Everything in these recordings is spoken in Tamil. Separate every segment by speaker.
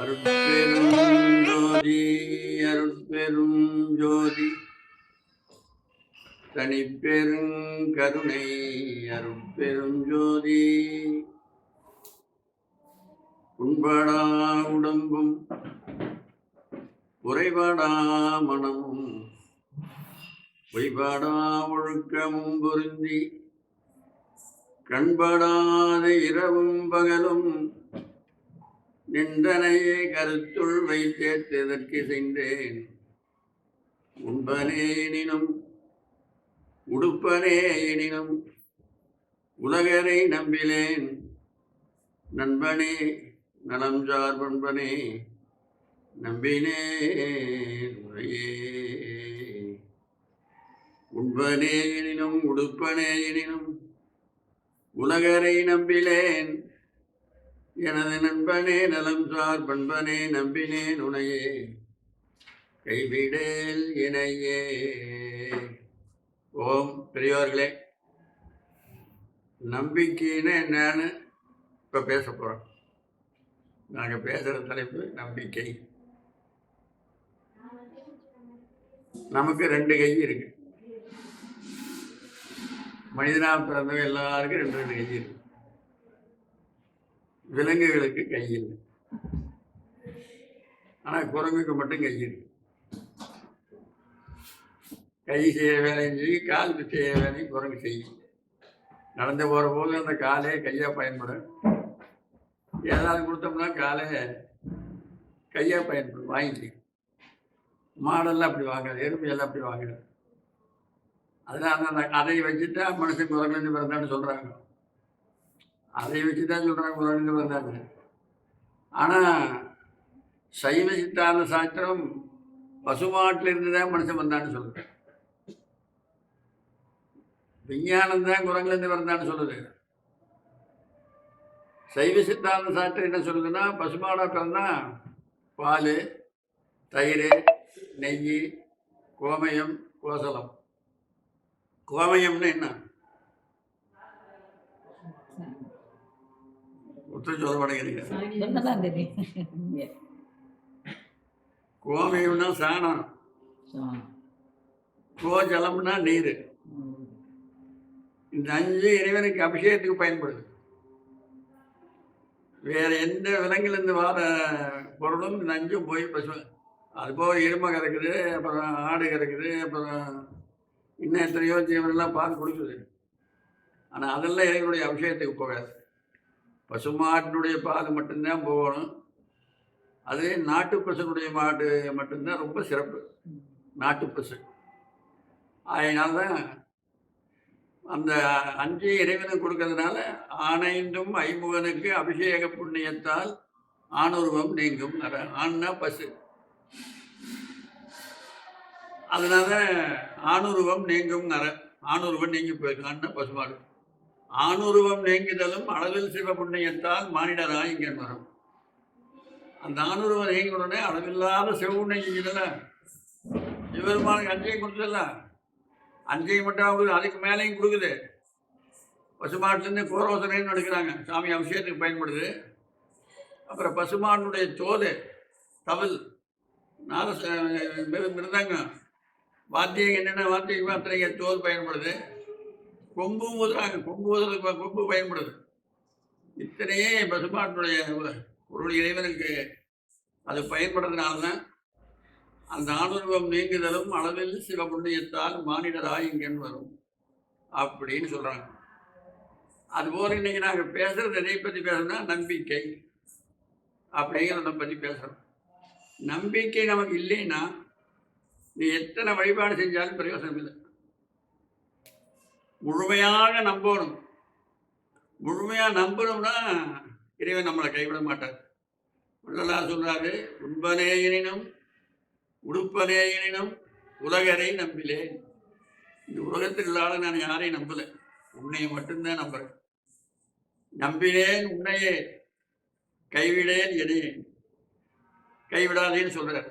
Speaker 1: அருட்பெரும் ஜோதி அருட்பெரும் ஜோதி தனிப்பெரும் கருணை அருட்பெரும் ஜோதி உண்படா உடம்பும் குறைபாடா மனமும் பொய்பாடா ஒழுக்கமும் பொருந்தி கண்படாத இரவும் பகலும் நின்றனையே கருத்துள் வைத்தேற்றதற்கு சென்றேன் உண்பனே எனினும் உடுப்பனே எனினும் உலகரை நம்பிலேன். நண்பனே நலம் சார் பண்பனே நம்பினே உரையே. உண்பனே எனினும் உடுப்பனே எனினும் உலகரை நம்பிலேன். எனது நண்பனே நலம் சார் பண்பனே நம்பினேன் உனையே கைவிடேல் இணையே. ஓம் பெரியவர்களே நம்பிக்கைன்னு என்னன்னு இப்போ பேச போகிறோம் நாங்கள் பேசுகிற தலைப்பு நம்பிக்கை. நமக்கு ரெண்டு கை இருக்கு. மனிதனாக பிறந்தவங்க எல்லாருக்கும் ரெண்டு ரெண்டு கை இருக்கு. விலங்குகளுக்கு கை இல்லை. ஆனால் குரங்குக்கு மட்டும் கை இருக்கு கை செய்ய வேலையும் செய்யும் கால் செய்ய வேலையும் குரங்கு செய்யும் நடந்து போகிற போது அந்த காலே கையாக பயன்படும். ஏதாவது கொடுத்தோம்னா காலை கையாக பயன்படும் வாங்கிக்கலாம் மாடெல்லாம் அப்படி வாங்குறது எறும்பு எல்லாம் அப்படி வாங்குறது அதனால் அந்த அதை வச்சுட்டா மனுஷன் குரங்குலேருந்து பிறந்தான்னு சொல்கிறாங்க அதை வச்சு தான் சொல்கிறாங்க குரங்குலேருந்து வந்தாங்க. ஆனால் சைவ சித்தாந்த சாஸ்திரம் பசுமாட்டிலிருந்து தான் மனுஷன் வந்தான்னு சொல்லுது. விஞ்ஞானம் தான் குரங்குலேருந்து வந்தான்னு சொல்லுது. சைவ சித்தாந்த சாஸ்திரம் என்ன சொல்லுதுன்னா பசுமாடாக பிறந்தா பால் தயிர் நெய் கோமயம் கோசலம். கோமயம்னு என்ன? ஒருத்தர் சொல்ல மாட்டேங்கிறீங்க
Speaker 2: சொன்னதான் தெரியும்
Speaker 1: கோமயம்னா சாணம். கோஜலம்னா நீர். இந்த அஞ்சு இறைவனுக்கு அபிஷேகத்துக்கு பயன்படுது. வேற எந்த விலங்கிலிருந்து வர பொருளும் இந்த அஞ்சும் போய் பசு அது போக எருமை கறக்குது அப்புறம் ஆடு கறக்குது அப்புறம் இன்னும் எத்தனையோ ஜீவனெல்லாம் பால் கொடுக்குது. ஆனால் அதெல்லாம் இறைவனுடைய அபிஷேகத்துக்கு போகாது. பசுமாட்டினுடைய பால் மட்டும்தான் போகணும். அது நாட்டு பசுனுடைய மாடு மட்டும்தான் ரொம்ப சிறப்பு. நாட்டு பசு. அதனால தான் அந்த அஞ்சு இறைவனுக்கு கொடுக்கறதுனால ஆனைந்தும் ஐமுகனுக்கு அபிஷேக புண்ணியத்தால் ஆணுருவம் நீங்கும். ஆண்னா பசு. அதனால ஆணுருவம் நீங்கும். நர ஆணுருவம் நீங்கி போயிருக்கு. ஆண்னா பசுமாடு. ஆணுருவம் நீங்கிதலும் அளவில் சிவ புண்ணியத்தால் மானிடராய் இங்கே வரும் அந்த ஆணுருவம் நீங்க உடனே அளவில்லாத சிவபுண்ணியம் செஞ்சதில்ல சிவபெருமானுக்கு அஞ்சையும் கொடுத்ததில்ல அஞ்சையும் மட்டும் அவங்களுக்கு அதுக்கு மேலேயும் கொடுக்குது. பசுமாட்டிலேருந்து கோரோசனைன்னு எடுக்கிறாங்க. சாமி அபிஷேகத்துக்கு பயன்படுது. அப்புறம் பசுமானுடைய தோது தவல் நாத மிருதங்கம் வாத்தியம் என்னென்ன வாத்தியம் மாத்திரைங்க தோல் பயன்படுது. கொம்பு ஊதுறாங்க கொம்பு ஊதுறதுக்கு கொம்பு பயன்படுது. இத்தனையே பசுமாட்டினுடைய ஒரு இறைவனுக்கு அது பயன்படுறதுனால தான் அந்த ஆணுருவம் நீங்குதலும் அளவில் சிவ புண்ணியத்தால் மானிடராய் இங்கேன்னு வரும் அப்படின்னு சொல்கிறாங்க அதுபோல் இன்றைக்கி நாங்கள் பேசுகிறது எதை பற்றி பேசுகிறோம்னா நம்பிக்கை அப்படிங்கிறத பற்றி பேசுகிறோம் நம்பிக்கை நமக்கு இல்லைன்னா நீ எத்தனை வழிபாடு செஞ்சாலும் பிரயோசனம் இல்லை. முழுமையாக நம்பணும். முழுமையாக நம்பணும்னா இறைவன் நம்மளை கைவிட மாட்டார். வள்ளலா சொல்றாரு உண்பனே எனினும் உடுப்பனே எனினும் உலகரை நம்பிலேன். இந்த உலகத்தில் இல்லாத நான் யாரையும் நம்பலை. உன்னை மட்டும்தான் நம்புறேன். நம்பினேன் உன்னையே கைவிடேன் எனையே கைவிடாதேன்னு சொல்றார்.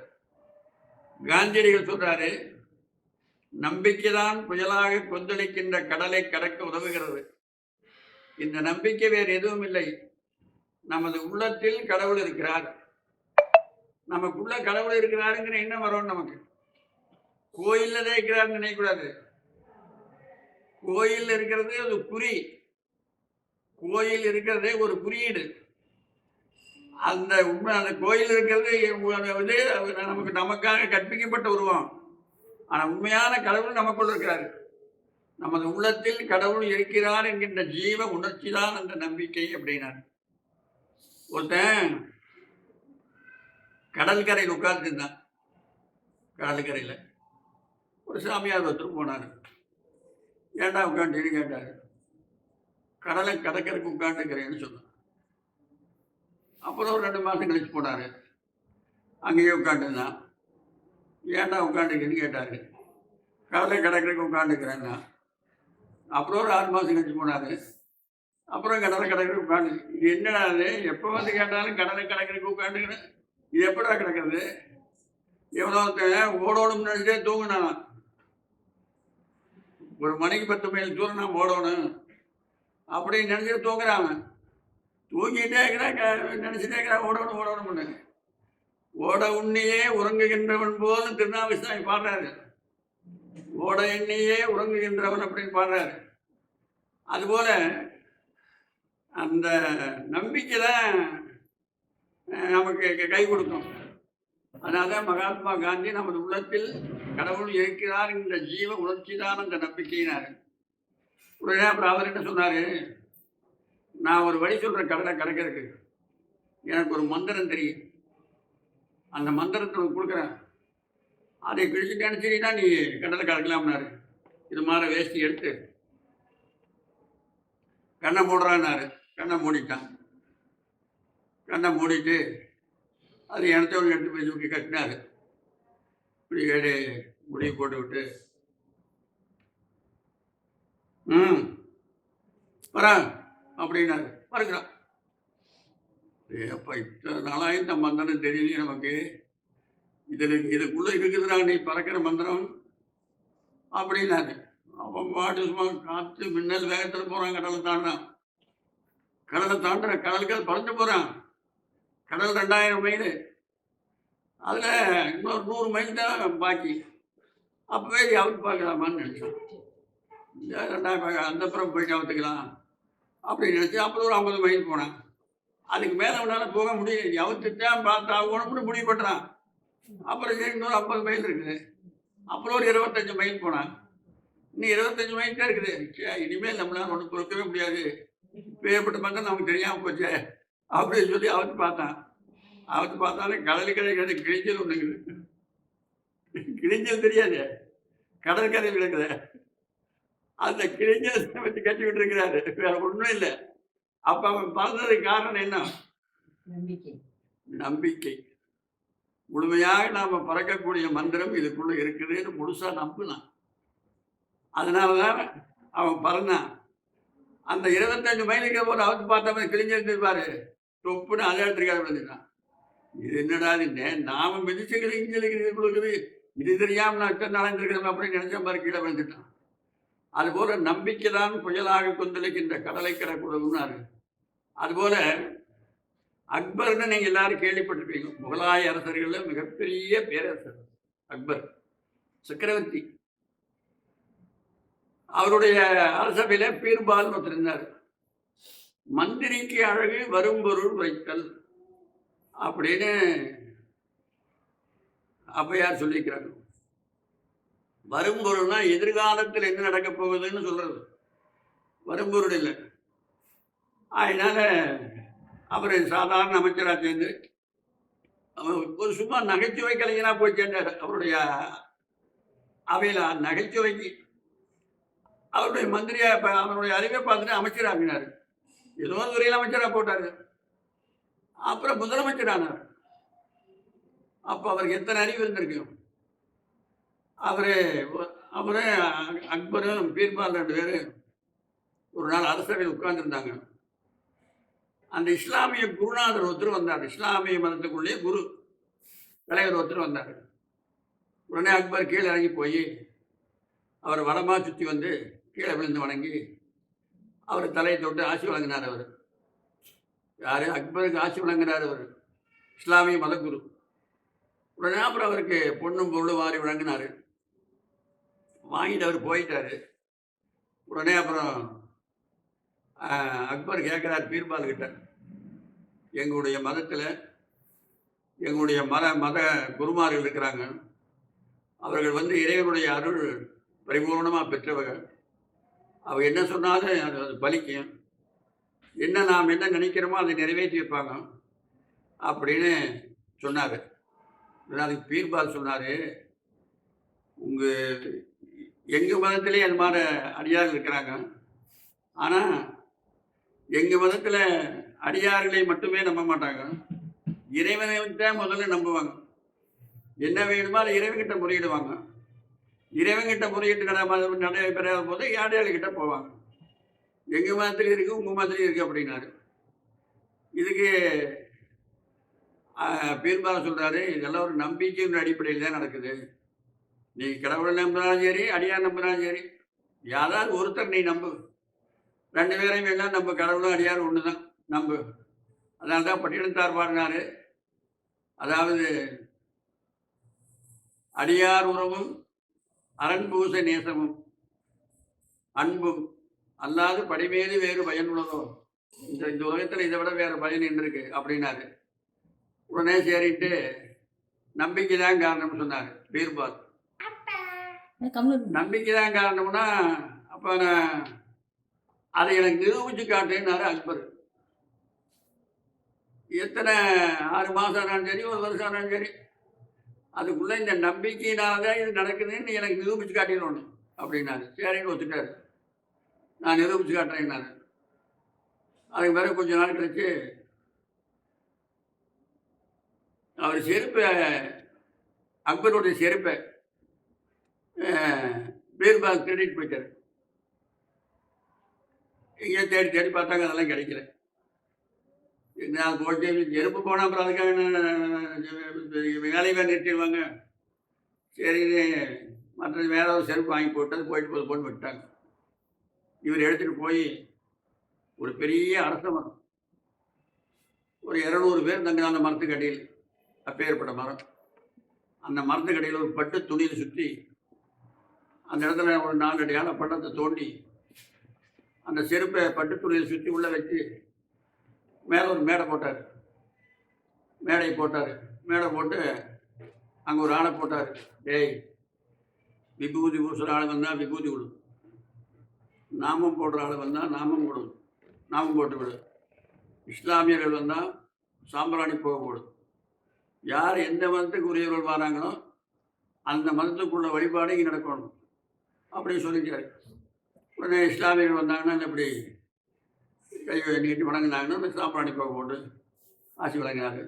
Speaker 1: காந்தியடிகள் சொல்றாரு நம்பிக்கைதான் புயலாக கொந்தளிக்கின்ற கடலை கடக்க உதவுகிறது. இந்த நம்பிக்கை வேறு எதுவும் இல்லை. நமது உள்ளத்தில் கடவுள் இருக்கிறார். நமக்குள்ள கடவுள் இருக்கிறாருங்கிற எண்ணம் வரும் நமக்கு. கோயில்ல தான் இருக்கிறாருன்னு நினைக்கக்கூடாது. கோயில் இருக்கிறது அது குறி. கோயில் இருக்கிறதே ஒரு குறியீடு. அந்த உண்மை அந்த கோயில் இருக்கிறது வந்து நமக்கு நமக்காக கற்பிக்கப்பட்ட உருவம் ஆனால் உண்மையான கடவுள் நமக்குள் இருக்கிறார். நமது உள்ளத்தில் கடவுள் இருக்கிறார் என்கின்ற ஜீவ உணர்ச்சி தான் அந்த நம்பிக்கை அப்படின்னார். ஒருத்தன் கடற்கரையில் உட்கார்ந்துருந்தான் கடற்கரையில் ஒரு சாமியார் ஒருத்தர் போனார். ஏண்டா உட்காந்துன்னு கேட்டார். கடலை கடற்கரைக்கு உட்காந்துக்கிறேன்னு சொன்னான் அப்புறம் ஒரு ரெண்டு மாதம் கழிச்சு போனார். அங்கேயே உட்காந்துருந்தான் ஏன்டா உட்காந்துக்கிறேன்னு கேட்டார். கடலை கடற்கரைக்கு உட்காந்துக்கிறேன்னா அப்புறம் ஒரு ஆறு மாதம் கழிச்சு போனார். அப்புறம் கடலை கடற்கரை உட்காந்து இது என்னடா அது எப்போ வந்து கேட்டாலும் கடலை கடற்கரைக்கு உட்காந்துக்கிறேன் இது எப்படா கிடக்கிறது எவ்வளோத்தன் ஓடோடும் நினைச்சே தூங்கினா ஒரு மணிக்கு பத்து மைல் தூரம் நான் ஓடணும். அப்படின்னு நினச்சிட்டு தூங்குறான் அவன். தூங்கிட்டே இருக்கிறான் நினச்சிட்டே இருக்கிறான் ஓடணும் ஓடணும்னு. ஓட உண்ணியே உறங்குகின்றவன் போதும் திருநாவிசாமி பாடுறாரு. ஓட எண்ணியே உறங்குகின்றவன் அப்படின்னு பாடுறாரு. அதுபோல அந்த நம்பிக்கை தான் நமக்கு க- கை கொடுக்கும். அதனால மகாத்மா காந்தி நமது உள்ளத்தில் கடவுள் இருக்கிறார் என்ற ஜீவ உணர்ச்சி தான் அந்த நம்பிக்கையினார். உடனே அப்புறம் அவர் என்ன சொன்னார்? நான் ஒரு வழி சொல்கிறேன் கடலை கடக்கிறதுக்கு எனக்கு ஒரு மந்திரம் தெரியும். அந்த மந்திரத்தை கொடுக்குறேன் அதை கிழிச்சுட்டேன்னு சரினா நீ கடலை கலக்கலாம்னாரு. இது மாதிரி வேஷ்டி எடுத்து கண்ணை மூடுறான்னாரு. கண்ணை மூடிட்டான். கண்ணை மூடிட்டு அது எனத்தவங்க எடுத்து போய் தூக்கி கட்டினாரு. இப்படி ஏடு முடிவு போட்டு விட்டு ம் வரேன் அப்படின்னாரு. மறுக்கிறான் அப்போ இத்தனை நாளாக இந்த மந்திரம் தெரியலையே நமக்கு. இதில் இதுக்குள்ளே இருக்குதுடா நீ பறக்கிற மந்திரம். அப்படின்னாரு. அவன் பாட்டு சும்மா காற்று மின்னல் வேகத்தில் போகிறான் கடலை தாண்டான் கடலை தாண்டுற கடலுக்கு பறந்து போகிறான் கடல் ரெண்டாயிரம் மைல். அதில் இன்னொரு நூறு மைல் தான் பாக்கி. அப்போவே அவுட் பார்க்கலாமான்னு நினச்சான். இந்த ரெண்டாயிரம் அந்த புறம் போயிட்டு அவுத்துக்கலாம். அப்படின்னு நினச்சி அப்புறம் ஒரு ஐம்பது மைல் போனான். அதுக்கு மேலே அவனால் போக முடியல. அவுத்துட்டான் பார்த்தா உனக்கு முடிவு பண்ணுறான் அப்புறம் இன்னொரு ஐம்பது மைல் இருக்குது. அப்புறம் ஒரு இருபத்தஞ்சு மைல் போனான் இன்னும் இருபத்தஞ்சு மைல் தான் இருக்குது. இனிமேல் நம்மளால ஒன்றும் பொறுக்கவே முடியாது. பேர்பட்ட மக்கள் நமக்கு தெரியாமல் போச்சே. அப்படின்னு சொல்லி அவத்து பார்த்தான். அவத்து பார்த்தாலே கடல் கிடைக்கிறது கிழிஞ்சல் ஒன்று கிழிஞ்சல் தெரியாது. கடற்கரை கிடக்குது. அந்த கிழிஞ்சல் வச்சு கட்டி விட்டு இருக்கிறாரு. வேற ஒன்றும் இல்லை. அப்ப அவன் பார்த்ததுக்கு காரணம் என்ன?
Speaker 2: நம்பிக்கை.
Speaker 1: நம்பிக்கை. முழுமையாக நாம பறக்கக்கூடிய மந்திரம் இதுக்குள்ள இருக்குதுன்னு முழுசா நம்பினான் அதனாலதான் அவன் பறந்தான். அந்த இருபத்தஞ்சு மைலுக்கு போது அவத்து பார்த்தவன் கிழிஞ்சிருந்திருப்பாரு தொப்புன்னு அதை விழுந்துட்டான் இது என்னடா இது? நாம மிதிச்சு இது கொடுக்குது. இது தெரியாம நான் இருந்திருக்கிறோம் அப்படின்னு நினைச்ச மாதிரி கீழே விழுந்துட்டான். அதுபோல நம்பிக்கை தான் புயலாக கொந்தளிக்கின்ற கடலை கடக்கூடாதுன்னாரு அதுபோல அக்பர்னு நீங்கள் எல்லாரும் கேள்விப்பட்டிருப்பீங்க. முகலாய அரசர்களில் மிகப்பெரிய பேரரசர் அக்பர் சக்கரவர்த்தி. அவருடைய அரசவையில பீர்பால் ஒருத்தர் மந்திரிக்கு அழகு வரும்பொருள் வைத்தல் அப்படின்னு அப்பையார் சொல்லிக்கிறாங்க. வரும்பொருள்னா எதிர்காலத்தில் என்ன நடக்க போகுதுன்னு சொல்றது. வரும்பொருள் இல்லை. அதனால அவர் சாதாரண அமைச்சராக சேர்ந்து ஒரு சும்மா நகைச்சுவை கலைஞராக போய் சேர்ந்தார். அவருடைய அவையில் நகைச்சுவைக்கு அவருடைய மந்திரியை இப்போ அவருடைய அறிவை பார்த்துட்டு அமைச்சராகினார் ஏதோ ஒரு துறையில் அமைச்சராக போட்டார். அப்புறம் முதலமைச்சரானார் அப்போ அவருக்கு எத்தனை அறிவு இருந்திருக்கும் அவர் அவரு அக்பரும் பீர்பால் ரெண்டு பேர் ஒரு நாள் அரசவையில் உட்கார்ந்துருந்தாங்க. அந்த இஸ்லாமிய குருநாதர் ஒருத்தர் வந்தார். இஸ்லாமிய மதத்துக்குள்ளேயே குரு தலைவர் ஒருத்தர் வந்தார். உடனே அக்பர் கீழே இறங்கி போய் அவர் வடமா சுற்றி வந்து கீழே விழுந்து வணங்கி அவர் தலையை தொட்டு ஆசி வழங்கினார் அவர். யார்? அக்பருக்கு ஆசி வழங்கினார் அவர். இஸ்லாமிய மதகுரு உடனே அப்புறம் அவருக்கு பொண்ணும் பொருளும் வாரி வழங்கினார். வாங்கிட்டு அவர் போயிட்டாரு. உடனே அப்புறம் அக்பர் கேட்குறார் பீர்பால் கிட்ட. எங்களுடைய மதத்தில் எங்களுடைய மத மத குருமார்கள் இருக்கிறாங்க. அவர்கள் வந்து இறைவனுடைய அருள் பரிபூர்ணமாக பெற்றவங்க. அவர் என்ன சொன்னாலும் அது அது பலிக்கும். என்ன நாம் என்ன நினைக்கிறோமோ அதை நிறைவேற்றி வைப்பாங்க. அப்படின்னு சொன்னார். அதுக்கு பீர்பால் சொன்னார் உங்கள் எங்கள் மதத்திலே அது மாதிரி அடியார்கள் இருக்கிறாங்க. ஆனால் எங்கள் மதத்தில் அடியார்களை மட்டுமே நம்ப மாட்டாங்க. இறைவனை தான் முதல்ல நம்புவாங்க. என்ன வேணுமோ அதை இறைவன்கிட்ட முறையிடுவாங்க. இறைவன்கிட்ட முறையிட்டு நட நடைபெறாத போது யாடையாளிகிட்ட போவாங்க. எங்கள் மதத்தில் இருக்குது உங்கள் மதத்தில் இருக்குது அப்படின்னாரு. இதுக்கு பீர்பால சொல்கிறாரு இதெல்லாம் ஒரு நம்பிக்கையின் அடிப்படையில் தான் நடக்குது. நீ கடவுளை நம்பினாலும் சரி அடியார் நம்பினாலும் சரி யாராவது ஒருத்தர் நீ நம்பு. ரெண்டு பேரையும் எல்லாம் நம்ம கடவுளும் அடியார் ஒன்று தான் நம்பு. அதனால தான் பட்டினத்தார் பாடினாரு. அதாவது அடியார் உறவும் அரண்பூச நேசமும் அன்பும் அல்லாது படிமேலு வேறு பயன் உள்ளதோ? இந்த இந்த உலகத்தில் இதை விட வேறு பயன் என்ன இருக்கு அப்படின்னாரு. உடனே சரின்ட்டு நம்பிக்கை தான் காரணம்னு சொன்னார் பீர்பால் நம்பிக்கை தான் காரணம்னா அப்போ அதை எனக்கு நிரூபிச்சு காட்டுனாரு அக்பர். எத்தனை ஆறு மாதம் ஆனாலும் சரி ஒரு வருஷம் ஆனாலும் சரி அதுக்குள்ளே இந்த நம்பிக்கையினால தான் இது நடக்குதுன்னு எனக்கு நிரூபிச்சு காட்டிடணும் அப்படின்னாரு. சரின்னு ஒத்துட்டாரு. நான் நிரூபிச்சு காட்டுறேன்னாரு. அதுக்கு பிறகு கொஞ்ச நாள் கழிச்சு அவர் செருப்பை அக்பருடைய செருப்பை பீர்பால் கிரெடிட் போயிட்டார். எங்கேயோ தேடி தேடி பார்த்தாங்க அதெல்லாம் கிடைக்கல. நான் போட்டு எறும்பு போனால் அப்புறம் அதுக்காக என்ன வேலையை நிறுத்திடுவாங்க. சரின்னு மற்ற வேற ஒரு செருப்பு வாங்கி போட்டு அது போயிட்டு போது போட்டு விட்டாங்க இவர் எடுத்துகிட்டு போய் ஒரு பெரிய அரச மரம். ஒரு இரநூறு பேர் தங்க அந்த மரத்துக்கு அடியில் அப்பேற்பட்ட மரம். அந்த மரத்துக்கு அடியில் ஒரு பட்டு துணியில் சுற்றி அந்த இடத்துல ஒரு நாலு அடியான பள்ளத்தை தோண்டி அந்த செருப்பை பட்டு சுற்றி உள்ளே வச்சு மேலே ஒரு மேடை போட்டார். மேடை போட்டார். மேடை போட்டு அங்கே ஒரு ஆளை போட்டார். டேய் விபூதி பூசுகிற ஆள் வந்தால் விபூதி கொடு நாமம் போடுற ஆள் வந்தால் நாமம் கொடு. நாமம் போட்டு விடு. இஸ்லாமியர்கள் வந்தால் சாம்பிராணி போக போடு யார் எந்த மதத்துக்கு உரியவர்கள் வராங்களோ அந்த மதத்துக்குள்ள வழிபாடு இங்கே நடக்கணும். அப்படின்னு சொல்லிட்டார். உடனே இஸ்லாமியர்கள் வந்தாங்கன்னா இப்படி கை நீட்டி வணங்கினாங்கன்னா அந்த சாப்பாடு போக போட்டு ஆசி வழங்கினாரு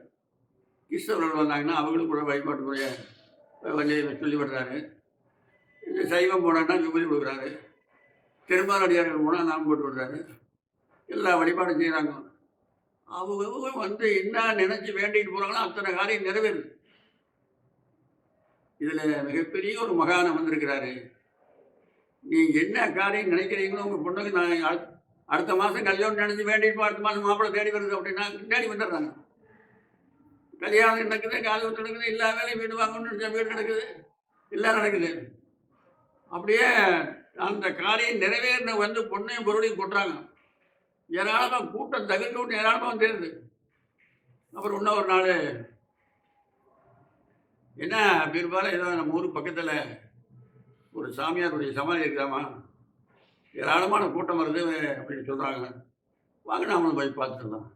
Speaker 1: கிறிஸ்தவர்கள் வந்தாங்கன்னா அவங்களுக்கு கூட வழிபாட்டுக்குரிய வழியை சொல்லி விடுறாரு இந்த சைவம் போனாங்கன்னா விபூதி கொடுக்குறாரு. பெரும்பாலடியார்கள் போனால் நாம் போட்டு விடுறாரு. எல்லா வழிபாடும் செய்கிறாங்க அவங்க வந்து என்ன நினச்சி வேண்டிட்டு போகிறாங்களோ அத்தனை காரியம் நிறைவேறுது. இதில் மிகப்பெரிய ஒரு மகானம் வந்திருக்கிறாரு. நீங்கள் என்ன காரியம் நினைக்கிறீங்களோ உங்கள் பொண்ணுக்கு நான் அடுத்த- அடுத்த மாதம் கல்யாணம் நடந்து வேண்டிட்டு அடுத்த மாதம் மாப்பிள்ளை தேடி வருது அப்படின்னா தேடி வந்துடுறாங்க. கல்யாணம் நடக்குது காது ஊத்து நடக்குது எல்லா வேலையும் வீடு வாங்கணும்னு வீடு நடக்குது எல்லாம் நடக்குது. அப்படியே அந்த காரியம் நிறைவேறின வந்து பொண்ணையும் பொருளையும் கொட்டுறாங்க. ஏராளமாக கூட்டம் தகுந்த விட்டு ஏராளமாக வந்துடுது அப்புறம் இன்னும் ஒரு நாள் என்ன பெரும்பாலும் ஏதோ நம்ம ஊர் பக்கத்தில் ஒரு சாமியாருடைய சமாதி இருக்காமா? ஏராளமான கூட்டம் வருது அப்படின்னு சொல்கிறாங்க வாங்க நாமளும் போய் பார்த்துடலாம்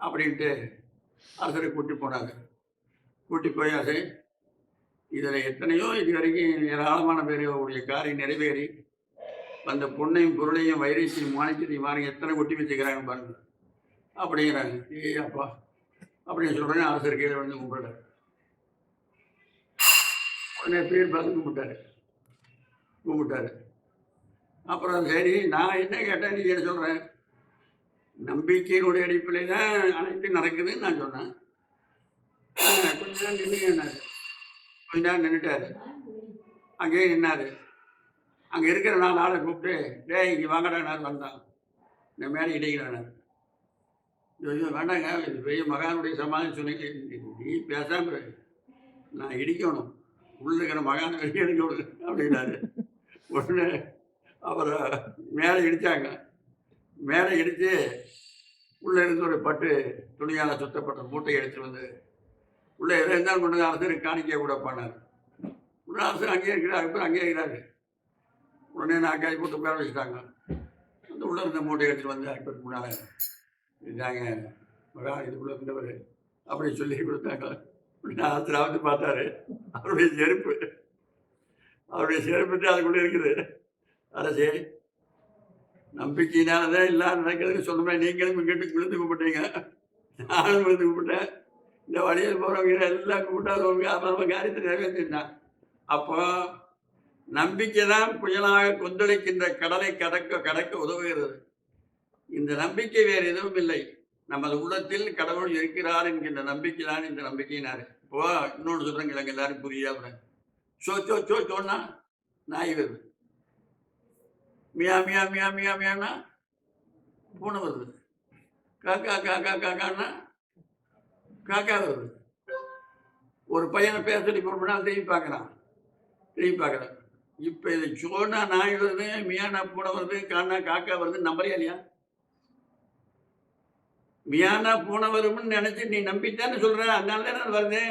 Speaker 1: அப்படின்ட்டு அரசரை கூட்டி போனாங்க. கூட்டி போயாச்சு இதில் எத்தனையோ இது வரைக்கும் ஏராளமான பேருடைய காரியம் நிறைவேறி அந்த பொண்ணையும் பொருளையும் வைரத்தையும் மாணிக்கத்தையும் பாருங்க எத்தனை ஒட்டி வச்சுக்கிறாங்க பாருங்க. அப்படிங்கிறாங்க. ஏ அப்பா. அப்படின்னு சொல்கிறேன் அரசர் கீழே வந்து கும்பிட்றாரு. உடனே பேர் பார்த்து கும்பிட்டாரு. கும்பிட்டாரு அப்புறம் சரி நான் என்ன கேட்டேன் நீ என்ன சொல்கிறேன் நம்பிக்கையினுடைய அடிப்படையில் தான் அனைத்து நடக்குதுன்னு நான் சொன்னேன். கொஞ்ச நேரம் நின்றுங்கன்னாரு கொஞ்ச நேரம் நின்றுட்டார் அங்கேயே நின்னார் அங்கே இருக்கிற நாலு ஆளை கூப்பிட்டு டேய் இங்கே வாங்கடா நான் வந்தான் இந்த மேலே இடிக்கிறானார் ஐயோ வேண்டாங்க இது பெரிய மகானுடைய சமாதி சொன்னீங்க. நீ பேசாமல் நான் இடிக்கணும். உள்ள இருக்கிற மகான வெளியே எடுக்கணும் அப்படின்னாரு. உடனே அவரை மேலே இடித்தாங்க மேலே இடித்து உள்ளே இருந்து ஒரு பட்டு துணியால் சுத்தப்பட்ட மூட்டையை எடுத்து வந்து உள்ளே எதை இருந்தாலும் கொண்டு வந்து அரசர் காணிக்க கூட பண்ணார். உடனே அரசர் அங்கேயே இருக்கிறார் அப்புறம் அங்கேயே இருக்கிறாரு. உடனே நான் கை போட்டு பேர வச்சுட்டாங்க. அந்த உள்ள இருந்த மூட்டையை எடுத்துட்டு வந்து அக்பருக்கு முன்னால் இதாங்க மகா இதுக்குள்ள இருந்தவர் அப்படி சொல்லி கொடுத்தாங்க. அப்படின்னு அரசர் வந்து பார்த்தாரு. அவருடைய செருப்பு அவருடைய செருப்பு அதுக்குள்ளே இருக்குது. அதை சரி நம்பிக்கையினால தான் எல்லாம் நடக்கிறதுக்கு சொன்னமே நீங்களும் இங்கிட்டு விழுந்து கூப்பிட்டீங்க நானும் விழுந்து கும்பிட்டேன். இந்த வழியில் போகிறவங்க எல்லாம் கும்பிட்டாதவங்க அப்புறம் காரியத்தை நிறைவேற்றிட்டான் அப்போ நம்பிக்கை தான் புயலாக கொந்தளிக்கின்ற கடலை கடக்க கடக்க உதவுகிறது. இந்த நம்பிக்கை வேறு எதுவும் இல்லை. நமது உள்ளத்தில் கடவுள் இருக்கிறார் என்கின்ற நம்பிக்கை தான் இந்த நம்பிக்கையினார். இப்போ இன்னொன்று சொல்கிறேங்க எல்லாரும் புரியாம சோ சோ சோ சோன்னா நாய் வருது மியா மியா மியா மியா மியானா பூனை வருது காக்கா காக்கா காக்கான்னா காக்கா வருது ஒரு பையனை பேசடி சொல்லி திரும்பி பார்க்குறான் திரும்பி பார்க்குறான் இப்போ இது சோனா நாய் வருது மியானா பூனை வருது காணா காக்கா வருது நம்பரையா இல்லையா மியானா பூனை வரும்னு நினச்சி நீ நம்பித்தானே சொல்கிற அதனால தானே வருது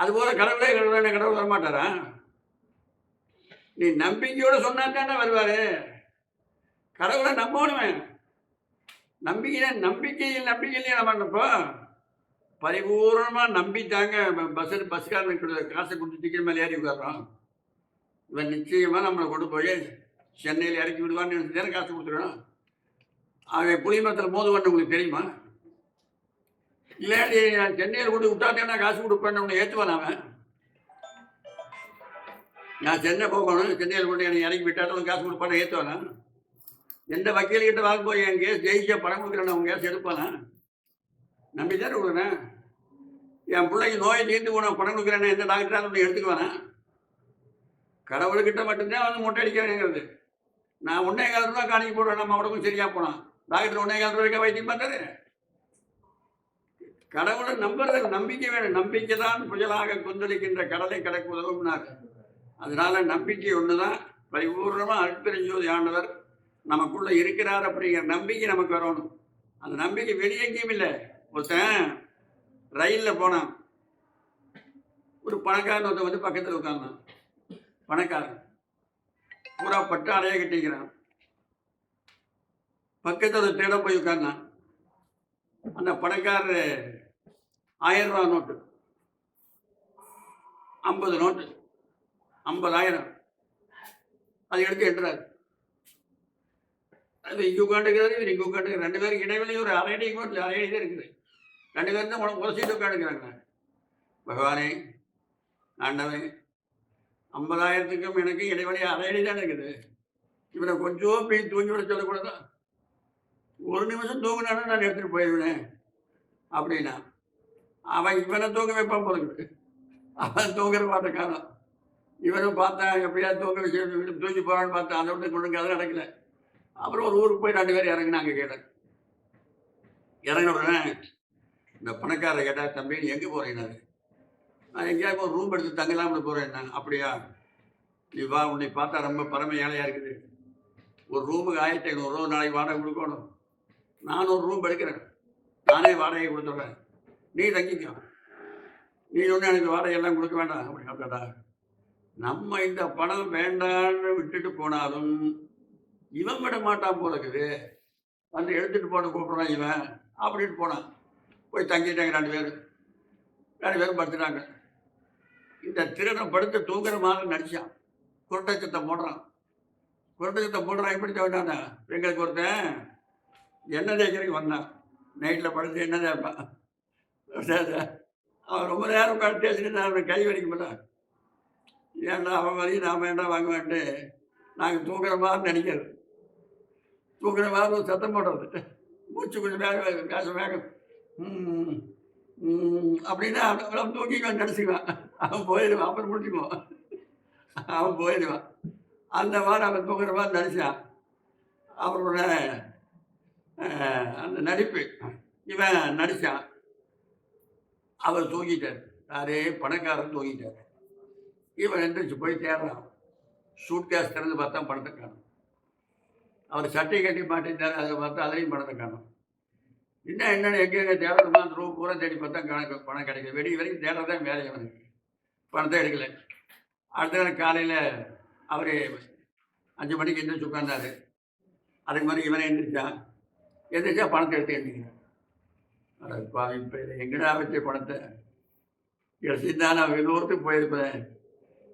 Speaker 1: அதுபோல கடவுளே கடவுளே கடவுள் வரமாட்டாரா? நீ நம்பிக்கையோட சொன்னா தானே வருவாரு. கடவுளை நம்பணுமே. நம்பிக்கை நம்பிக்கையில் நம்பிக்கையிலே நம்ம பண்ணப்போ பரிபூர்ணமாக நம்பித்தாங்க. பஸ்ஸில் பஸ்காரனுக்கு காசை கொடுத்து டிக்கெட் மேலே ஏறி உட்காரோம் இவன் நிச்சயமாக நம்மளை கொண்டு போய் சென்னையில் இறக்கி விடுவான்னு நினைச்சு காசு கொடுத்துருவோம் அவன் புளிமரத்தில் மோதுவான்னு உங்களுக்கு தெரியுமா? இல்லாட்டி சென்னையில் கொண்டு விட்டாட்டேன்னா காசு கொடுப்பேன்னு உன்னை ஏற்றுவான் அவன்? நான் சென்னை போகணும் சென்னையில் கொண்டு என்னை இறக்கி விட்டாட்டும் காசு கொடுப்பானே ஏற்றுவானா எந்த வக்கீல்கிட்ட வாங்க போய் என் கேஸ் ஜெயிச்ச பணம் கொடுக்குறேன் உன் கேஸ் எடுப்பானா? நம்பி தானே கொடுக்குறேன். என் பிள்ளைக்கு நோயை தீர்ந்து போன பணம் கொடுக்குறேன்னு எந்த டாக்டராக உன்னை எடுத்துக்குவானா? கடவுள்கிட்ட மட்டும்தான் வந்து முட்டை அடிக்கிறேங்கிறது. நான் ஒன்றே கால் ரூபா காணிக்க போடுவேன் நம்ம உடம்பு சரியாக போனான் டாக்டர் ஒன்றே கால் ரூபாய்க்கா வைத்தியம் பண்ணுறது கடவுளை நம்புறது நம்பிக்கை வேணும். நம்பிக்கை தான் புயலாக கொந்தளிக்கின்ற கடலை கடக்க உதவுனார் அதனால நம்பிக்கை ஒன்று தான் பரிபூர்ணமாக அற்பெருஞ்சோதி ஆண்டவர் நமக்குள்ள இருக்கிறார் அப்படிங்கிற நம்பிக்கை நமக்கு வரணும். அந்த நம்பிக்கை வெளியெங்கேயும் இல்லை. ஒருத்தன் ரயிலில் போனான். ஒரு பணக்காரன் ஒருத்தன் வந்து பக்கத்தில் உட்கார்ந்தான். பணக்காரன். பூரா பட்டு அடைய கட்டிக்கிறான். பக்கத்தில் ஒரு தேட போய் உட்கார்ந்தான். அந்த பணக்காரர் ஆயிரம் ரூபா நோட்டு. ஐம்பது நோட்டு. ஐம்பதாயிரம். அதை எடுத்து எட்டுறாரு. அது இங்கே உட்காந்துக்கிறாரு இவர் இங்கே உட்காந்துக்கிறார் ரெண்டு பேருக்கு இடைவெளி ஒரு அரை அடி கூட அரை அடி தான் இருக்குது. ரெண்டு பேரும் தான் உன- உரசிட்டு உட்காந்துக்கிறாங்க பகவானே ஆண்டவன் ஐம்பதாயிரத்துக்கும் எனக்கு இடைவெளி அரை அடி தான் இருக்குது. இவனை கொஞ்சம் போய் தூங்கி விட சொல்லக்கூடாதா? ஒரு நிமிஷம் தூங்கினாலும் நான் எடுத்துகிட்டு போயிடுவேன். அப்படின்னா அவன் இவனை தூங்க வைப்பான் போதுங்க அவன் தூங்குற பார்த்த காலம் இவனும் பார்த்தேன் எப்படியா தூங்க வச்சு தூக்கி போகிறான்னு பார்த்தா அதை விட்டு கொண்டு அது நடக்கல. அப்புறம் ஒரு ஊருக்கு போய் ரெண்டு பேரும் இறங்கினாங்க கேட்டேன் இறங்கின உடனே இந்த பணக்காரரை கேட்டால் தம்பி நீ எங்கே போகிறீங்கன்னாரு நான் எங்கேயாவது ஒரு ரூம் எடுத்து தங்கலாம்னு போகிறேன் அப்படியா? நீ வா உன்னை பார்த்தா ரொம்ப பரம ஏழையாக இருக்குது. ஒரு ரூமுக்கு ஆயிரத்தி ஐநூறுரூவா நாளைக்கு வாடகை கொடுக்கணும். நான் ஒரு ரூம் எடுக்கிறேன். நானே வாடகை கொடுத்துட்றேன். நீ தங்கிக்கோ. நீ ஒன்றும் எனக்கு வாடகை எல்லாம் கொடுக்க வேண்டாம். அப்படின்னு கேட்டா நம்ம இந்த பணம் வேண்டான்னு விட்டுட்டு போனாலும் இவன் விட மாட்டான் போல இருக்குது. வந்து எடுத்துட்டு போன கூப்பிட்றான் இவன். அப்படின்னு போனான். போய் தங்கிட்டாங்க ரெண்டு பேரும். ரெண்டு பேரும் படுத்துட்டாங்க. இந்த திருடனை படுத்து தூங்குற மாதிரி நடிச்சான். குரட்டச்சத்தை சத்தம் போடுறான். குரட்டச்சத்தை சத்தம் போடுறான். எப்படி தேவையான எங்களுக்கு ஒருத்தன் என்ன தேய்க்கிறதுக்கு வந்தான். நைட்டில் படுத்து என்ன தேய்ப்பான். அவன் ரொம்ப நேரம் உட்காந்து பேசிட்டு அவனை கை வலிக்க மாட்டான். ஏன்டா அவன் வரையும் நாம் ஏன்டா வாங்க வேண்டு நாங்கள் தூங்குற மாதிரி நினைக்கிறது தூங்குற மாதிரி ஒரு சத்தம் போடுறது மூச்சு கொஞ்சம் வேக வேக வேக ம், அப்படின்னா அவன் தூக்கிக்குவான் நினச்சிக்குவான். அவன் போயிடுவான். அப்புறம் முடிச்சுக்குவான் அவன் போயிடுவான். அந்த மாதிரி அவன் தூங்குற மாதிரி நடிச்சான் அவரோட அந்த நடிப்பு. இவன் நடிச்சான். அவர் தூங்கிட்டார். யாரே பணக்காரன் தூங்கிட்டார். இவன் எந்திரிச்சு போய் தேடுறான். சூட் கேஸ் திறந்து பார்த்தா பணத்தை காணும். அவர் சட்டை கட்டி மாட்டிருந்தாரு அதை பார்த்தா அதையும் பணத்தை காணும். என்ன என்னென்ன எங்கே எங்கே தேடுறதுமா அந்த ரூபா பூரா தேடி பார்த்தா கணக்கு பணம் கிடைக்குது. வெடி வரைக்கும் தேடுறதான் வேலை அவனுக்கு பணத்தை எடுக்கல. அடுத்த நாள் காலையில் அவர் அஞ்சு மணிக்கு எந்திரிச்சு உட்கார்ந்தாரு. அதுக்கு மாதிரி இவனை எந்திரிச்சான். எந்திரிச்சா பணத்தை எடுத்து எழுந்திக்கிறான் சுவாமி இப்போ எங்கடா வச்ச பணத்தை? எடுத்துதான் நான் வெளியூரத்துக்கு போயிருப்பேன்.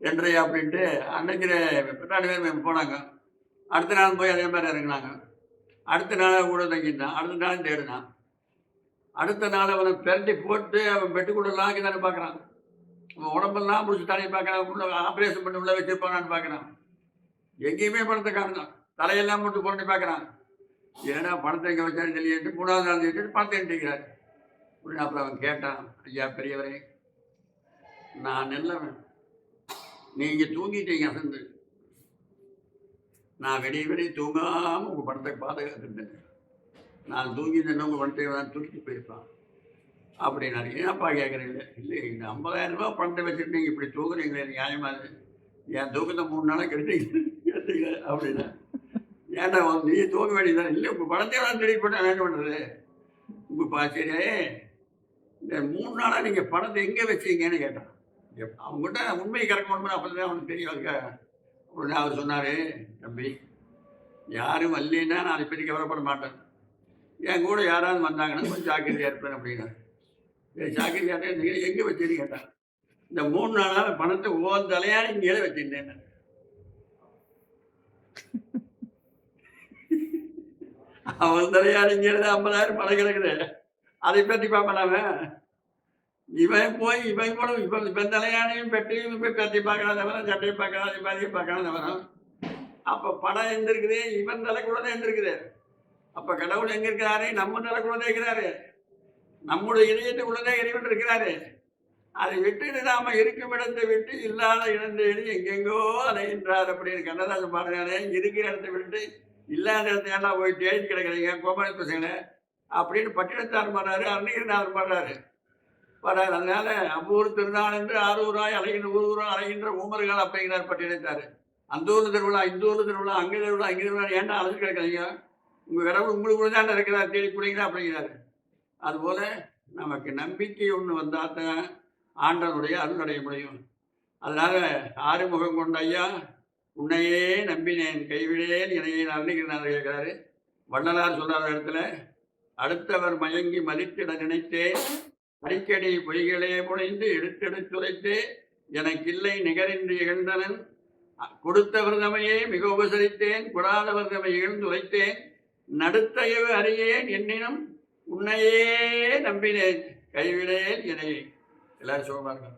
Speaker 1: என்றையா அப்படின்ட்டு அன்னைக்கு ரெண்டு பேர் போனாங்க. அடுத்த நாள் போய் அதே மாதிரி இறங்குனாங்க. அடுத்த நாள் கூட தங்கிட்டான் அடுத்த நாள் தேடினான். அடுத்த நாள் அவனை பிரட்டி போட்டு அவன் பெட்டுக்குள்ளெல்லாம் தானே பார்க்குறான் அவன் உடம்பெல்லாம் பிடிச்சி தலையை பார்க்குறான். உள்ள ஆப்ரேஷன் பண்ணி உள்ளே வச்சுருப்பானான்னு பார்க்குறான் எங்கேயுமே பணத்தை காணலாம் தலையெல்லாம் போட்டு புரட்டி பார்க்குறான் ஏன்னா பணத்தை எங்கே வச்சான்னு சொல்லிட்டு மூணாவது நாள் பணத்தை எண்ணிக்கிறார் உடனே அப்புறம் அவன் கேட்டான் ஐயா பெரியவரே நான் நல்லவன். நீங்கள் தூங்கிட்டீங்க அசந்து. நான் விடிய விடிய தூங்காமல் உங்கள் பணத்தை பாதுகாத்துட்டேன் நான் தூங்கி நின்று உங்கள் பணத்தை தான் தூக்கி போயிருப்பான். அப்படின்னாரு ஏன்ப்பா கேட்குறீங்க இல்லை இந்த ஐம்பதாயிரம் ரூபாய் பணத்தை வச்சுட்டு நீங்கள் இப்படி தூங்குறீங்களே நியாயமாக என் தூக்கத்தை மூணு நாளாக கெடுத்தீங்க கேட்டீங்க அப்படின்னா. ஏன்டா வந்து நீ தூங்க வேண்டியதான் இல்லை உங்கள் பணத்தை நான் தேடி போட்டு என்ன பண்ணுறது உங்கள் பா சரி மூணு நாளாக நீங்கள் பணத்தை எங்கே வச்சீங்கன்னு கேட்டான். எப்- அவங்ககிட்ட உண்மை கறக்க முடியுமா அப்போ தான் அவனுக்கு தெரியும். அதுக்கு உடனே அவர் சொன்னார் தம்பி யாரும் வரலன்னா நான் அதை பற்றி கவலைப்பட மாட்டேன். என் கூட யாராவது வந்தாங்கன்னா கொஞ்சம் ஜாக்கிரதையாக இருப்பேன் அப்படின்னா சரி ஜாக்கிரதையாக நீங்கள் எங்கே வச்சேன்னு கேட்டான். இந்த மூணு நாளாக பணத்தை ஒவ்வொரு தலையாக இங்கே வச்சுருந்தேன். அவன் தலையாடிங்கிறது ஐம்பதாயிரம் பணம் கிடக்குது. அதை பற்றி பார்ப்பலாமே இவன் போய் இவன் கூட இவன் இவன் தலையானையும் பெட்டையும் போய் பற்றி பார்க்கலாம் தவிர சட்டையை பார்க்கலாம் அதை மாதிரி பார்க்கலாம் தவிர அப்போ பணம் எந்திருக்குது இவன் இவன் கூட தான் எந்திருக்குது. அப்போ கடவுள் எங்கே இருக்கிறாரு? நம்ம தலைக்குள்ள தான் இருக்கிறாரு. நம்முடைய இதயத்துக்குள்ளதான் இறைவன் இருக்கிறாரு. அதை விட்டு நாம இருக்கும் இடத்தை விட்டு இல்லாத இடத்தை எங்கெங்கோ அலைகின்றார் அப்படின்னு கண்ணதாசன் பாடுறாரு. இருக்கிற இடத்தை விட்டு இல்லாத இடத்தை எல்லாம் போய் தேடி கிடைக்கிறீங்க கோபாலி பசங்களை. அப்படின்னு பட்டினத்தார் பாடுறாரு அருணகிரிநாதர் பாடுறாரு வர்றாரு அதனால அவ்வூர் திருநாள் என்று ஆரூராய் அலைகின்ற ஊரூரா ஊராக அலைகின்ற ஊமர்கள் அப்படிங்கிறார் பட்டினத்தார். அந்த ஊர் திருவிழா இந்த ஊர் திருவிழா அங்கே திருவிழா இங்கே திருவிழா ஏன்டா அழைச்சு கிடக்குறீங்க? உங்கள் கடவுள் உங்களுக்கு தான் இருக்கிறார் தேடி பிடிக்கிறா அப்படிங்கிறாரு. அதுபோல் நமக்கு நம்பிக்கை ஒன்று வந்தால் தான் ஆண்டவனுடைய அருளடைய முடியும். அதனால் ஆறுமுகம் கொண்ட ஐயா உன்னையே நம்பினேன் கைவிடேன் இணையே அருணிகிறனார் கேட்குறாரு. வள்ளலார் சொல்றார் இடத்துல அடுத்தவர் மயங்கி மதித்திட நினைத்தேன் அடிக்கடி பொய்களே புனைந்து எடுத்தெடுத்துரைத்தே எனக்கில்லை நிகரின்றி இகழ்ந்தனன். கொடுத்தவர் தமையே மிக உபசரித்தேன் கொடாதவர் தமை இகழ்ந்து உரைத்தேன். நடுத்தயவு அறியேன் என்னினும் உன்னையே நம்பினேன் கைவிடேன் என்னை. எல்லாரும் சொல்வார்கள்